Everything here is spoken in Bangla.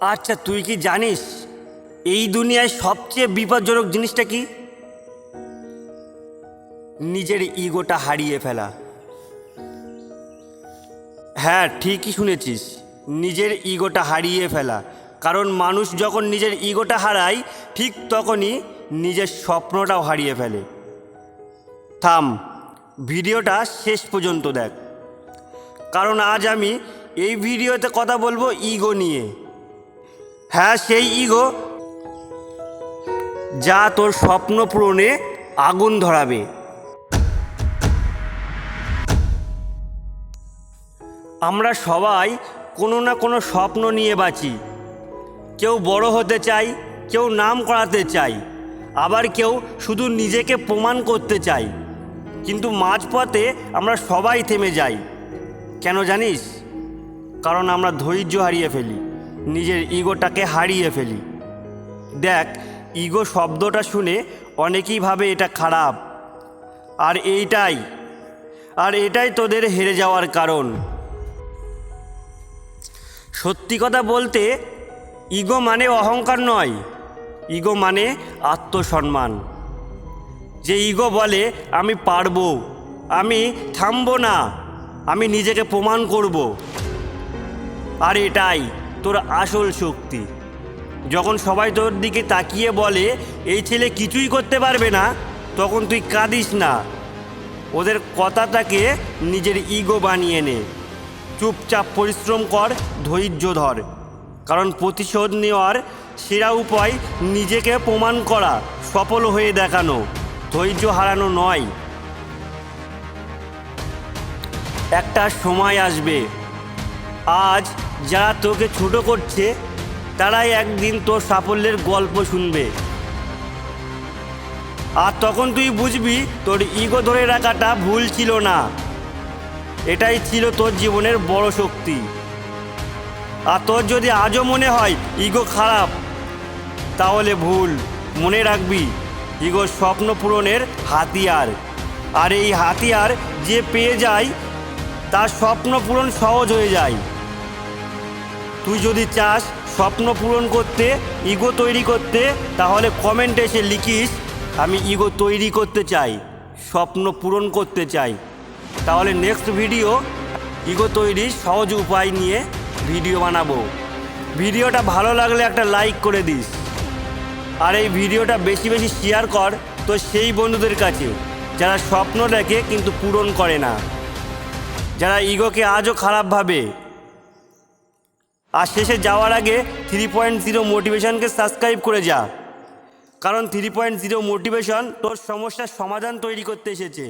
আচ্ছা তুই কি জানিস এই দুনিয়ায় সবচেয়ে বিপজ্জনক জিনিসটা কি? নিজের ইগোটা হারিয়ে ফেলা। হ্যাঁ ঠিকই শুনেছিস, নিজের ইগোটা হারিয়ে ফেলা। কারণ মানুষ যখন নিজের ইগোটা হারায়, ঠিক তখনই নিজের স্বপ্নটাও হারিয়ে ফেলে। থাম, ভিডিওটা শেষ পর্যন্ত দেখ। কারণ আজ আমি এই ভিডিওতে কথা বলব ইগো নিয়ে। হ্যাঁ সেই ইগো যা তোর স্বপ্ন পূরণে আগুন ধরাবে। আমরা সবাই কোনো না কোনো স্বপ্ন নিয়ে বাঁচি। কেউ বড় হতে চাই, কেউ নাম করাতে চাই, আবার কেউ শুধু নিজেকে প্রমাণ করতে চাই। কিন্তু মাঝপথে আমরা সবাই থেমে যাই। কেন জানিস? কারণ আমরা ধৈর্য হারিয়ে ফেলি। নিজের ইগোটাকে হারিয়ে ফেলি। দেখ, ইগো শব্দটা শুনে অনেকেই ভাবে এটা খারাপ। আর এইটাই। আর এটাই তোদের হেরে যাওয়ার কারণ। সত্যি কথা বলতে, ইগো মানে অহংকার নয়। ইগো মানে আত্মসম্মান। যে ইগো বলে, আমি পারব। আমি থামবো না। আমি নিজেকে প্রমাণ করব। আর এটাই, তোর আসল শক্তি। যখন সবাই তোর দিকে তাকিয়ে বলে, এই ছেলে কিছুই করতে পারবে না, তখন তুই কাঁদিস না। ওদের কথাটাকে নিজের ইগো বানিয়ে নে। চুপচাপ পরিশ্রম কর, ধৈর্য ধর। কারণ প্রতিশোধ নেওয়ার সেরা উপায় নিজেকে প্রমাণ করা, সফল হয়ে দেখানো, ধৈর্য হারানো নয়। একটা সময় আসবে। আজ যারা তোকে ছোট করছে, তারাই একদিন তোর সাফল্যের গল্প শুনবে। আর তখন তুই বুঝবি তোর ইগো ধরে রাখাটা ভুল ছিল না। এটাই ছিল তোর জীবনের বড় শক্তি। আর তোর যদি আজও মনে হয় ইগো খারাপ, তাহলে ভুল। মনে রাখবি ইগো স্বপ্ন পূরণের হাতিয়ার। আর এই হাতিয়ার যে পেয়ে যায়, তার স্বপ্ন পূরণ সহজ হয়ে যায়। তুই যদি চাস স্বপ্ন পূরণ করতে ইগো তৈরি করতে, তাহলে কমেন্টে এসে লিখিস, আমি ইগো তৈরি করতে চাই, স্বপ্ন পূরণ করতে চাই। তাহলে নেক্সট ভিডিও ইগো তৈরির সহজ উপায় নিয়ে ভিডিও বানাবো। ভিডিওটা ভালো লাগলে একটা লাইক করে দিস। আর এই ভিডিওটা বেশি বেশি শেয়ার কর তো সেই বন্ধুদের কাছে, যারা স্বপ্ন দেখে কিন্তু পূরণ করে না। যারা ইগোকে আজও খারাপ ভাবে আর শেষে যাওয়ার আগে থ্রি পয়েন্ট জিরো মোটিভেশনকে সাবস্ক্রাইব করে যা। কারণ থ্রি পয়েন্ট জিরো মোটিভেশন তোর সমস্যার সমাধান তৈরি করতে এসেছে।